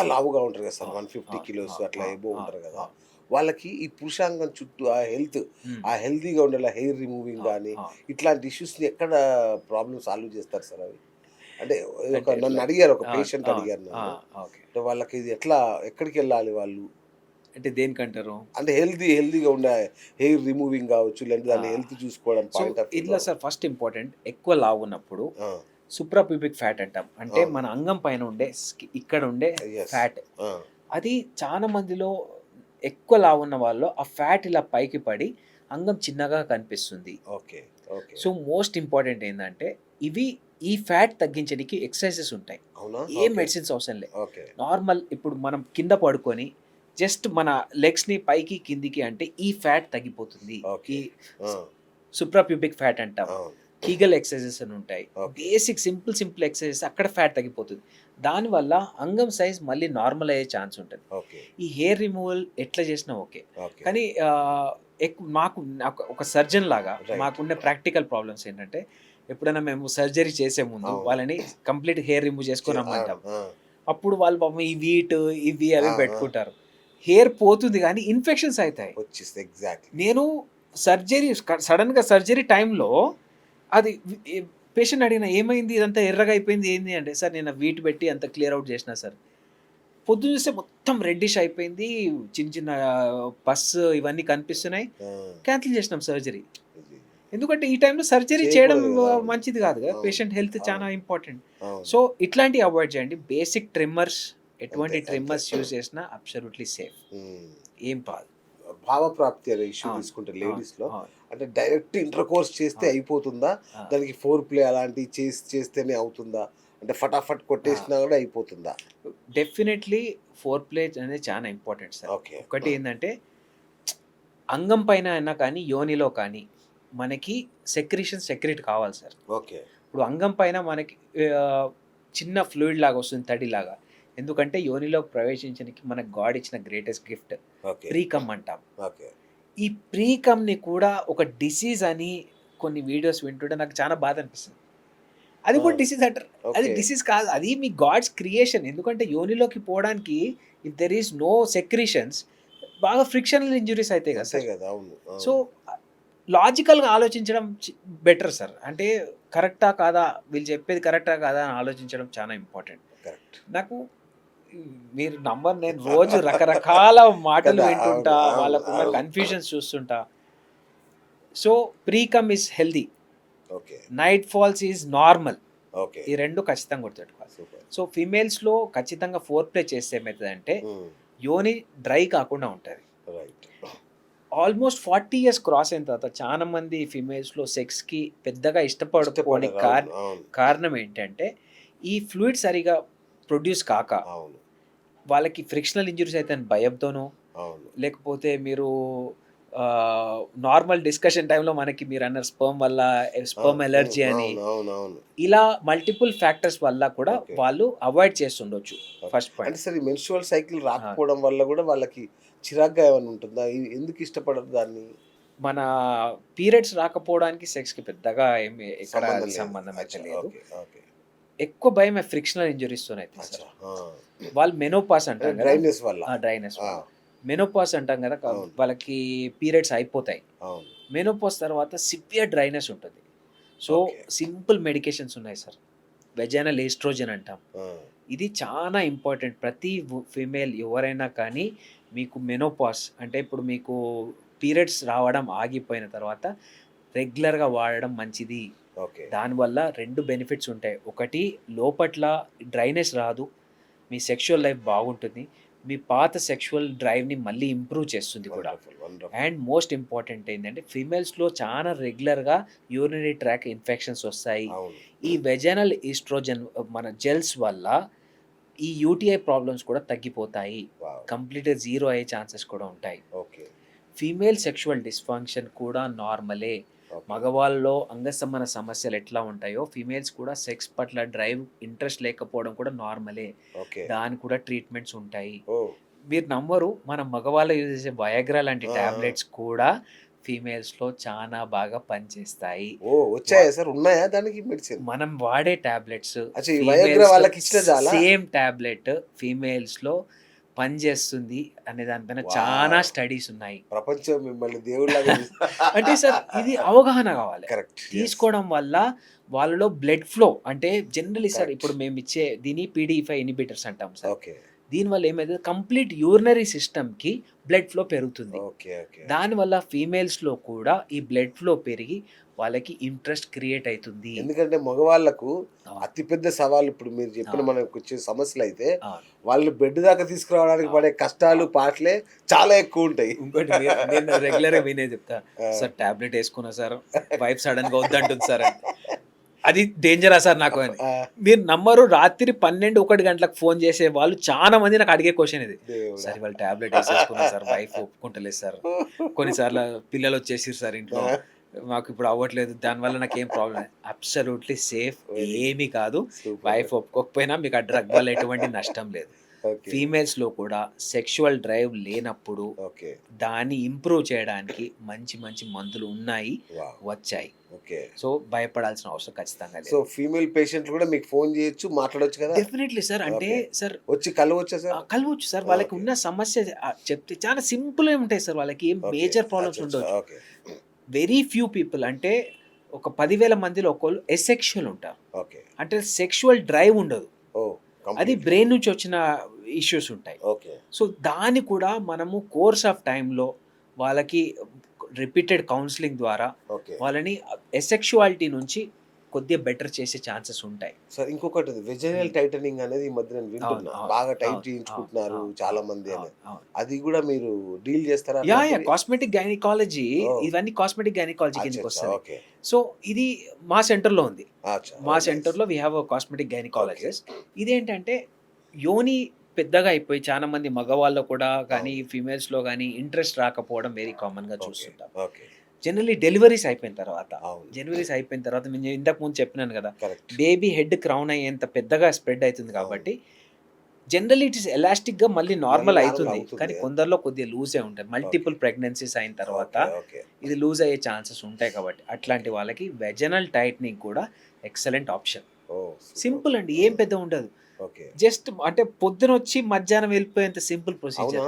బాగా లావుగా ఉంటారు కదా సార్ వన్ ఫిఫ్టీ కిలోస్ అట్లా ఆ, ఉంటారు కదా. వాళ్ళకి ఈ పురుషాంగం చుట్టూ ఆ హెల్త్. ఆ హెల్తీగా ఉండేలా హెయిర్ రిమూవింగ్ కానీ ఇట్లాంటి ఇష్యూస్ని ఎక్కడ ప్రాబ్లమ్ సాల్వ్ చేస్తారు సార్ అవి? అంటే ఒక నన్ను అడిగారు ఒక పేషెంట్ అడిగారు నన్ను. వాళ్ళకి ఇది ఎట్లా ఎక్కడికి వెళ్ళాలి వాళ్ళు? అంటే దేనికంటారు? అంటే హెల్తీ హెల్తీగా ఉండే హెయిర్ రిమూవింగ్ కావచ్చు లేదంటే దాన్ని. హెల్త్ చూసుకోవడం ఇట్లా సార్ ఫస్ట్ ఇంపార్టెంట్ ఎక్కువ లావు ఉన్నప్పుడు సుప్రాప్యూబిక్ ఫ్యాట్ అంటాం. అంటే. మన అంగం పైన ఉండే ఇక్కడ ఉండే. ఫ్యాట్ అది చాలా మందిలో ఎక్కువ లావు ఉన్న వాళ్ళు ఆ ఫ్యాట్ ఇలా పైకి పడి అంగం చిన్నగా కనిపిస్తుంది. Okay okay. So most important ఏంటంటే ఇవి ఈ ఫ్యాట్ తగ్గించడానికి ఎక్సర్సైజెస్ ఉంటాయి. ఏ మెడిసిన్స్ అవసరం లేదు ఓకే. నార్మల్ ఇప్పుడు మనం కింద పడుకొని జస్ట్ మన లెగ్స్ని పైకి కిందికి అంటే ఈ ఫ్యాట్ తగ్గిపోతుంది. ఈ సుప్రాప్యూబిక్ ఫ్యాట్ అంటాం. కీగల్ ఎక్సర్సైజెస్ అని ఉంటాయి. బేసిక్ సింపుల్ సింపుల్ ఎక్సర్సైజెస్ అక్కడ ఫ్యాట్ తగ్గిపోతుంది. దానివల్ల అంగం సైజ్ మళ్ళీ నార్మల్ అయ్యే ఛాన్స్ ఉంటుంది. ఓకే. ఈ హెయిర్ రిమూవల్ ఎట్లా చేసినా ఓకే. కానీ ఎక్కువ మాకు నాకు ఒక సర్జన్ లాగా. మాకున్న ప్రాక్టికల్ ప్రాబ్లమ్స్ ఏంటంటే ఎప్పుడైనా మేము సర్జరీ చేసే ముందు. వాళ్ళని కంప్లీట్ హెయిర్ రిమూవ్ చేసుకొని రమ్మంటాం. అప్పుడు వాళ్ళు పాపం ఈ వీట్ ఇవి అవి. పెట్టుకుంటారు. హెయిర్ పోతుంది కానీ ఇన్ఫెక్షన్స్ అవుతాయి. నేను సర్జరీ సడన్గా సర్జరీ టైంలో అది పేషెంట్ అడిగిన ఏమైంది? ఇదంతా ఎర్రగా అయిపోయింది ఏంది అంటే సార్ నేను వీట్ పెట్టి అంత క్లియర్ అవుట్ చేసిన సార్. పొద్దున్న చూస్తే మొత్తం రెడ్డిష్ అయిపోయింది చిన్న చిన్న పస్ ఇవన్నీ కనిపిస్తున్నాయి. క్యాన్సిల్ చేసినాం సర్జరీ ఎందుకంటే ఈ టైంలో సర్జరీ చేయడం. మంచిది కాదు కదా. Patient health. చాలా ఇంపార్టెంట్ సో ఇట్లాంటివి అవాయిడ్ చేయండి. బేసిక్ ట్రిమ్మర్స్ ఎటువంటి ట్రిమ్మర్స్. యూజ్ చేసినా అబ్సల్యూట్లీ సేఫ్ ఏం కాదు భావప్రాప్తి అనే ఇష్యూ. తీసుకుంటే లేడీస్లో. అంటే డైరెక్ట్ ఇంటర్ కోర్స్ చేస్తే. అయిపోతుందా. దానికి ఫోర్ ప్లే అలాంటివి చేసి చేస్తేనే అవుతుందా? అంటే ఫటాఫట్ కొట్టేసినా కూడా అయిపోతుందా? డెఫినెట్లీ ఫోర్ ప్లే అనేది చాలా ఇంపార్టెంట్ సార్ ఓకే ఒకటి ఏంటంటే అంగం పైన అయినా కానీ యోనిలో కానీ మనకి సెక్రిషన్ సెక్రెట్ కావాలి సార్ ఓకే ఇప్పుడు అంగం పైన మనకి చిన్న ఫ్లూయిడ్ లాగా వస్తుంది తడిలాగా. ఎందుకంటే యోనిలో ప్రవేశించడానికి మనకు గాడ్ ఇచ్చిన గ్రేటెస్ట్ గిఫ్ట్ ప్రీకమ్ అంటాం. ఓకే. ఈ ప్రీకమ్ని కూడా ఒక డిసీజ్ అని కొన్ని వీడియోస్ వింటుంటే నాకు చాలా బాధ అనిపిస్తుంది. అది కూడా. డిసీజ్ అంటారు. అది డిసీజ్ కాదు. అది మీ గాడ్స్ క్రియేషన్ ఎందుకంటే యోనిలోకి పోవడానికి if there is no secretions బాగా ఫ్రిక్షనల్ ఇంజురీస్ అవుతాయి కదా కదా. సో లాజికల్గా ఆలోచించడం బెటర్ సార్. అంటే కరెక్టా కాదా? వీళ్ళు చెప్పేది కరెక్టా కాదా అని ఆలోచించడం చాలా ఇంపార్టెంట్ కరెక్ట్ నాకు మీరు నంబర్ నేను రోజు రకరకాల మాటలు వింటుంటా వాళ్ళకున్న. Confusions చూస్తుంటా. So precum is healthy okay. Night falls is normal okay. ఈ రెండు ఖచ్చితంగా గుర్తుపెట్టుకోవాలి. సో ఫీమేల్స్లో ఖచ్చితంగా ఫోర్ ప్లే చేస్తే ఏమవుతుందంటే యోని డ్రై కాకుండా ఉంటుంది. Right almost forty years cross అయిన తర్వాత చాలా మంది ఫీమేల్స్లో సెక్స్కి పెద్దగా ఇష్టపడుకోని కారణం ఏంటంటే ఈ ఫ్లూయిడ్ సరిగా ప్రొడ్యూస్ కాక అవును. వాళ్ళకి ఫ్రిక్షనల్ ఇంజురీస్ అయితే భయంతోనో అవును. లేకపోతే మీరు నార్మల్ డిస్కషన్ టైంలో మనకి మీరు అన్నారు స్పర్మ్ వల్ల స్పర్మ్ ఎలర్జీ అని. ఇలా మల్టిపుల్ ఫ్యాక్టర్స్ వల్ల కూడా. వాళ్ళు అవాయిడ్ చేస్తుండొచ్చు ఫస్ట్ అంటే పాయింట్ సరే మెన్స్ట్రువల్ సైకిల్ రాకపోవడం వల్ల కూడా వాళ్ళకి చిరాగ్గా ఏమైనా ఉంటుందా? ఎందుకు ఇష్టపడరు దాన్ని? మన పీరియడ్స్ రాకపోవడానికి సెక్స్కి పెద్దగా ఏమి ఎక్కడ సంబంధం అయితే లేదు. ఎక్కువ భయం ఫ్రిక్షనల్ ఇంజురీస్తో అయితే సార్. వాళ్ళు మెనోపాస్ అంటాం కదా. డ్రైనెస్ వల్ల. డ్రైనెస్ మెనోపాస్ అంటాం కదా. వాళ్ళకి పీరియడ్స్ అయిపోతాయి. మెనోపాస్ తర్వాత సివియర్ డ్రైనెస్ ఉంటుంది. సో. సింపుల్ మెడికేషన్స్ ఉన్నాయి సార్. వెజైనల్ ఈస్ట్రోజన్ అంటాం. ఇది చాలా ఇంపార్టెంట్ ప్రతి ఫీమేల్ ఎవరైనా కానీ మీకు మెనోపాస్ అంటే ఇప్పుడు మీకు పీరియడ్స్ రావడం ఆగిపోయిన తర్వాత రెగ్యులర్గా వాడడం మంచిది. దానివల్ల రెండు బెనిఫిట్స్ ఉంటాయి. ఒకటి లోపట్ల డ్రైనెస్ రాదు. మీ సెక్షువల్ లైఫ్ బాగుంటుంది. మీ పాత సెక్షువల్ డ్రైవ్ని మళ్ళీ ఇంప్రూవ్ చేస్తుంది కూడా. అండ్ మోస్ట్ ఇంపార్టెంట్ ఏంటంటే ఫీమేల్స్లో చాలా రెగ్యులర్గా యూరినరీ ట్రాక్ ఇన్ఫెక్షన్స్ వస్తాయి. ఈ వెజనల్ ఈస్ట్రోజన్ మన జెల్స్ వల్ల ఈ యూటీఐ ప్రాబ్లమ్స్ కూడా తగ్గిపోతాయి. కంప్లీట్గా జీరో అయ్యే ఛాన్సెస్ కూడా ఉంటాయి. ఓకే. ఫీమేల్ సెక్షువల్ డిస్ఫంక్షన్ కూడా నార్మలే. మగవాళ్ళలో అంగసంబంధ సమస్యలు ఎట్లా ఉంటాయో ఫీమేల్స్ కూడా సెక్స్ పట్ల డ్రైవ్ ఇంట్రెస్ట్ లేకపోవడం కూడా నార్మలే. దానికి కూడా ట్రీట్మెంట్స్ ఉంటాయి. మీరు నమ్మరు మన మగవాళ్ళు యూజ్ చేసే వయగ్రా లాంటి. టాబ్లెట్స్ కూడా ఫీమేల్స్లో చాలా బాగా పనిచేస్తాయి. ఓ వచ్చాయా సార్? ఉన్నాయా దానికి మెడిసిన్? మనం వాడే టాబ్లెట్స్? సేమ్ టాబ్లెట్ ఫీమేల్స్లో పనిచేస్తుంది అనే దానిపైన. చాలా స్టడీస్ ఉన్నాయి. ప్రపంచం మిమ్మల్ని అంటే సార్ ఇది అవగాహన కావాలి. కరెక్ట్ తీసుకోవడం వల్ల వాళ్ళలో బ్లడ్ ఫ్లో అంటే జనరలీ సార్. ఇప్పుడు మేము ఇచ్చే దీని పీడీ ఫైవ్ ఇనిబిటర్స్ అంటాం సార్. ఓకే. దీనివల్ల ఏమైతే కంప్లీట్ యూరినరీ సిస్టమ్కి బ్లడ్ ఫ్లో పెరుగుతుంది. Okay okay. దానివల్ల ఫీమేల్స్లో కూడా ఈ బ్లడ్ ఫ్లో పెరిగి వాళ్ళకి ఇంట్రెస్ట్ క్రియేట్ అవుతుంది ఎందుకంటే మగవాళ్ళకు ఆ. అతిపెద్ద సవాల్ ఇప్పుడు మీరు చెప్పిన. మనకు వచ్చే సమస్యలు అయితే. వాళ్ళు బెడ్ దాకా తీసుకురావడానికి. పడే కష్టాలు పాటలే చాలా ఎక్కువ ఉంటాయి ఇంకోటి నేను రెగ్యులర్గా వినే చెప్తా. సార్ టాబ్లెట్ వేసుకున్నా సార్ వైఫ్ సడన్గా వద్దంటుంది సార్. అది డేంజరా సార్ నాకు అని మీరు నమ్మరు రాత్రి పన్నెండు ఒకటి గంటలకు ఫోన్ చేసే వాళ్ళు చాలా మంది నాకు అడిగే క్వశ్చన్ ఇది. సార్ వాళ్ళు టాబ్లెట్ వేసేసుకున్నా సార్ వైఫ్ ఒప్పుకుంటలేదు సార్ కొన్నిసార్లు పిల్లలు వచ్చేసిరు సార్ ఇంట్లో మాకు ఇప్పుడు అవ్వట్లేదు. దానివల్ల నాకు ఏం ప్రాబ్లం అబ్సల్యూట్లీ సేఫ్ ఏమీ కాదు. వైఫ్ ఒప్పుకోకపోయినా మీకు ఆ డ్రగ్ వల్ల ఎటువంటి నష్టం లేదు. ఫీమేల్స్లో కూడా సెక్షువల్ డ్రైవ్ లేనప్పుడు ఓకే దాన్ని ఇంప్రూవ్ చేయడానికి మంచి మంచి మందులు ఉన్నాయి. వచ్చాయి. ఓకే సో భయపడాల్సిన అవసరం ఖచ్చితంగా సో ఫీమేల్ పేషెంట్లు కూడా మీకు ఫోన్ చేయొచ్చు మాట్లాడొచ్చు కదా? డెఫినెట్లీ సార్ అంటే. సార్ వచ్చి కలవచ్చా సార్ కలవచ్చు సార్ వాళ్ళకి. ఉన్న సమస్య చెప్తే చాలా సింపుల్ ఉంటాయి సార్ వాళ్ళకి ఏం. మేజర్ ప్రాబ్లమ్స్ ఉండవు ఓకే వెరీ ఫ్యూ పీపుల్ అంటే ఒక పదివేల మందిలో ఒకళ్ళు ఎసెక్షువల్ ఉంటారు. ఓకే. అంటే సెక్షువల్ డ్రైవ్ ఉండదు. ఓ అది. బ్రెయిన్ నుంచి వచ్చిన ఇష్యూస్ ఉంటాయి. ఓకే. సో దాన్ని కూడా మనము కోర్స్ ఆఫ్ టైంలో వాళ్ళకి రిపీటెడ్ కౌన్సిలింగ్ ద్వారా ఓకే. వాళ్ళని ఎసెక్షువాలిటీ నుంచి కొద్దిగా బెటర్ చేసే ఛాన్సెస్ ఉంటాయి. సార్ ఇంకొకటి వెజనల్ టైటనింగ్ అనేది ఈ మధ్య నేను వింటున్నా. బాగా టైట్ చేయించుకుంటున్నారు చాలా మంది అని. అది కూడా మీరు డీల్ చేస్తారా? Ya ya cosmetic gynaecology. ఇవన్నీ కాస్మెటిక్ గైనకాలజీ కిందకి ఓకే. సో ఇది మా సెంటర్లో ఉంది. మా. సెంటర్లో వీ హ్యావ్ కాస్మెటిక్ గైనకాలజిస్ట్ ఇదేంటంటే యోని పెద్దగా అయిపోయి చాలా మంది మగవాళ్ళు కూడా కానీ ఫీమేల్స్లో కానీ ఇంట్రెస్ట్ రాకపోవడం వెరీ కామన్గా ఓకే, చూస్తుంటాం. ఓకే. జనరలీ డెలివరీస్ అయిపోయిన తర్వాత డెలివరీస్ అయిపోయిన తర్వాత నేను ఇంతకు ముందు చెప్పినాను కదా బేబీ హెడ్ క్రౌన్ అయ్యేంత పెద్దగా స్ప్రెడ్ అవుతుంది కాబట్టి జనరల్లీ ఇట్ ఇస్ ఎలాస్టిక్గా మళ్ళీ నార్మల్ అవుతుంది. కానీ కొందరిలో కొద్దిగా లూజే ఉంటాయి మల్టిపుల్ ప్రెగ్నెన్సీస్ అయిన తర్వాత ఇది లూజ్ అయ్యే ఛాన్సెస్ ఉంటాయి కాబట్టి అట్లాంటి వాళ్ళకి వెజనల్ టైట్నింగ్ కూడా ఎక్సలెంట్ ఆప్షన్ సింపుల్ అండి ఏం పెద్ద ఉండదు. ఓకే. జస్ట్ అంటే పొద్దున వచ్చి మధ్యాహ్నం వెళ్ళిపోయేంత సింపుల్ ప్రొసీజర్.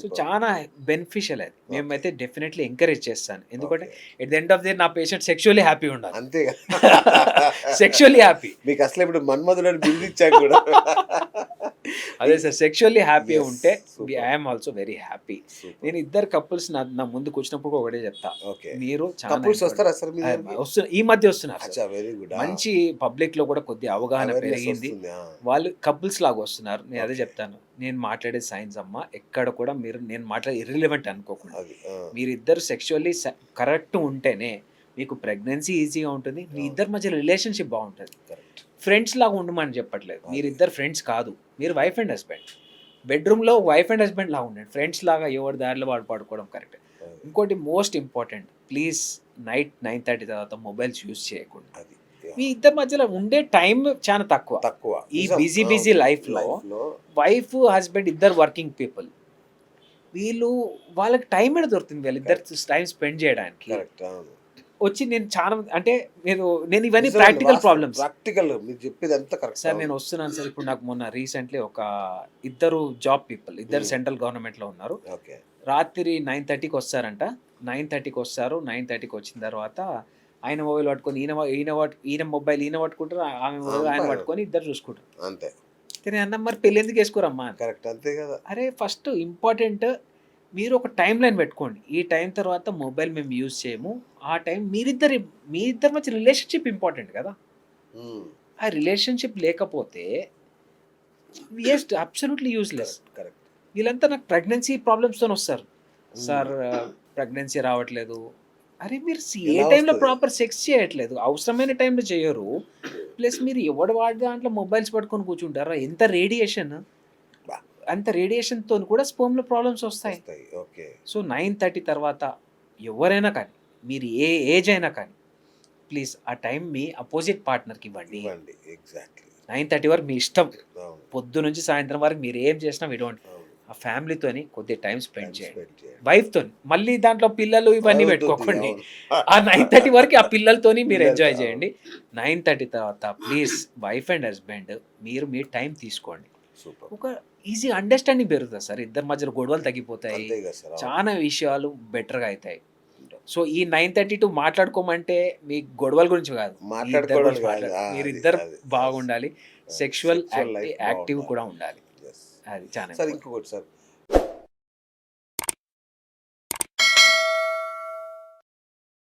సో చాలా బెనిఫిషియల్ అది. మేమైతే డెఫినెట్లీ ఎంకరేజ్ చేస్తాను. ఎందుకంటే at the end of day నా పేషెంట్ సెక్షువల్లీ హ్యాపీ ఉండాలి. అంతే. సెక్షువల్లీ హ్యాపీ మీకు అసలు ఇప్పుడు మన్మధుడని బిల్డ్ ఇచ్చాక కూడా. అదే సార్ సెక్షువల్లీ హ్యాపీ ఉంటే. I'm also very happy. నేను ఇద్దరు కపుల్స్ నా నా ముందుకు వచ్చినప్పుడు ఒకటే చెప్తా. ఓకే మీరు కపుల్స్. వస్తారా ఈ మధ్య వస్తున్నారు మంచి పబ్లిక్లో కూడా కొద్ది అవగాహన పెరిగింది. వాళ్ళు కపుల్స్ లాగా వస్తున్నారు. నేను అదే. చెప్తాను. నేను మాట్లాడే సైన్స్ అమ్మ ఎక్కడ కూడా మీరు నేను మాట్లాడే ఇర్రిలెవెంట్ అనుకోకుండా. అది ఆ, మీరిద్దరు సెక్షువల్లీ కరెక్ట్ ఉంటేనే మీకు ప్రెగ్నెన్సీ ఈజీగా ఉంటుంది. మీ. ఇద్దరి మధ్య రిలేషన్షిప్ బాగుంటుంది. ఫ్రెండ్స్ లాగా ఉండమని చెప్పట్లేదు. అది. మీరిద్దరు ఫ్రెండ్స్ కాదు. మీరు వైఫ్ అండ్ హస్బెండ్. బెడ్రూమ్లో వైఫ్ అండ్ హస్బెండ్ లాగా ఉండండి. ఫ్రెండ్స్ లాగా ఎవరి దారిలో వాడు పడుకోవడం కరెక్ట్. ఇంకోటి most important. Please night nine thirty తర్వాత మొబైల్స్ యూజ్ చేయకుండా. అది. మీ ఇద్దరి మధ్యలో ఉండే టైం చాలా తక్కువ. తక్కువ. ఈ నిజం. busy, ఆ, busy life లో life లో వైఫ్ హస్బెండ్ ఇద్దరు వర్కింగ్ పీపుల్. వీళ్ళు వాళ్ళకి టైం ఎక్కడ దొరుకుతుంది? వీళ్ళిద్దరు టైం స్పెండ్ చేయడానికి. వచ్చి నేను చాలా అంటే నేను నేను ఇవన్నీ ప్రాక్టికల్ ప్రాబ్లమ్స్ ప్రాక్టికల్ మీరు చెప్పేది అంత కరెక్ట్ సార్ నేను వస్తున్నాను సార్. ఇప్పుడు నాకు మొన్న రీసెంట్లీ ఒక ఇద్దరు జాబ్ పీపుల్ ఇద్దరు Hmm. సెంట్రల్ గవర్నమెంట్లో ఉన్నారు. ఓకే. రాత్రి నైన్ థర్టీకి వస్తారంట. నైన్ థర్టీకి వస్తారు. నైన్ థర్టీకి వచ్చిన తర్వాత ఆయన మొబైల్ పట్టుకొని ఈయన ఈయన ఈయన మొబైల్ ఈయన పట్టుకుంటారు? ఆమె మొబైల్ ఆయన. పట్టుకొని ఇద్దరు చూసుకుంటారు. అంతే. నేను అన్న మరి పెళ్ళి ఎందుకు వేసుకోరమ్మా. కరెక్ట్ అంతే కదా. అరే ఫస్ట్ ఇంపార్టెంట్ మీరు ఒక టైం లైన్ పెట్టుకోండి. ఈ టైం తర్వాత మొబైల్ మేము యూజ్ చేయము. ఆ టైం మీరిద్దరి మీ ఇద్దరి మధ్య రిలేషన్షిప్ ఇంపార్టెంట్ కదా? ఉమ్, ఆ రిలేషన్షిప్ లేకపోతే వేస్ట్ అబ్సల్యూట్లీ యూస్లెస్ కరెక్ట్ వీళ్ళంతా నాకు ప్రెగ్నెన్సీ ప్రాబ్లమ్స్తో వస్తారు. Hmm. సార్ ప్రెగ్నెన్సీ రావట్లేదు. అరే మీరు ఏ టైంలో? ప్రాపర్ సెక్స్ చేయట్లేదు? అవసరమైన టైంలో చేయరు. ప్లస్ మీరు ఎవడు వాడి దాంట్లో మొబైల్స్ పట్టుకొని కూర్చుంటారా? ఎంత రేడియేషన్. అంత రేడియేషన్తో కూడా స్పోమ్లో ప్రాబ్లమ్స్ వస్తాయి. ఓకే. సో నైన్ థర్టీ తర్వాత ఎవరైనా కానీ మీరు ఏ ఏజ్ అయినా కానీ ప్లీజ్ ఆ టైం మీ అపోజిట్ పార్ట్నర్కి ఇవ్వండి. ఎగ్జాక్ట్లీ నైన్ థర్టీ వరకు మీ ఇష్టం. పొద్దు నుంచి సాయంత్రం వరకు మీరు ఏం చేసినా అవును. ఆ ఫ్యామిలీతోని కొద్దిగా టైం స్పెండ్ చేయండి. చేయండి. వైఫ్తో మళ్ళీ దాంట్లో పిల్లలు ఇవన్నీ పెట్టుకోకండి. ఆ నైన్ థర్టీ వరకు ఆ పిల్లలతోని మీరు ఎంజాయ్. చేయండి. నైన్ థర్టీ తర్వాత ప్లీజ్ వైఫ్ అండ్ హస్బెండ్ మీరు మీ టైం తీసుకోండి. ఒక ఈజీ అండర్స్టాండింగ్ పెరుగుతుంది సార్ ఇద్దరి మధ్యలో గొడవలు తగ్గిపోతాయి. చాలా విషయాలు బెటర్గా అవుతాయి సో ఈ నైన్ థర్టీ టు మాట్లాడుకోమంటే మీ గొడవల గురించి కాదు మీరు ఇద్దరు. బాగుండాలి సెక్షువల్ యాక్టివ్. కూడా ఉండాలి. అది చాలా సార్. ఇంకొకటి సార్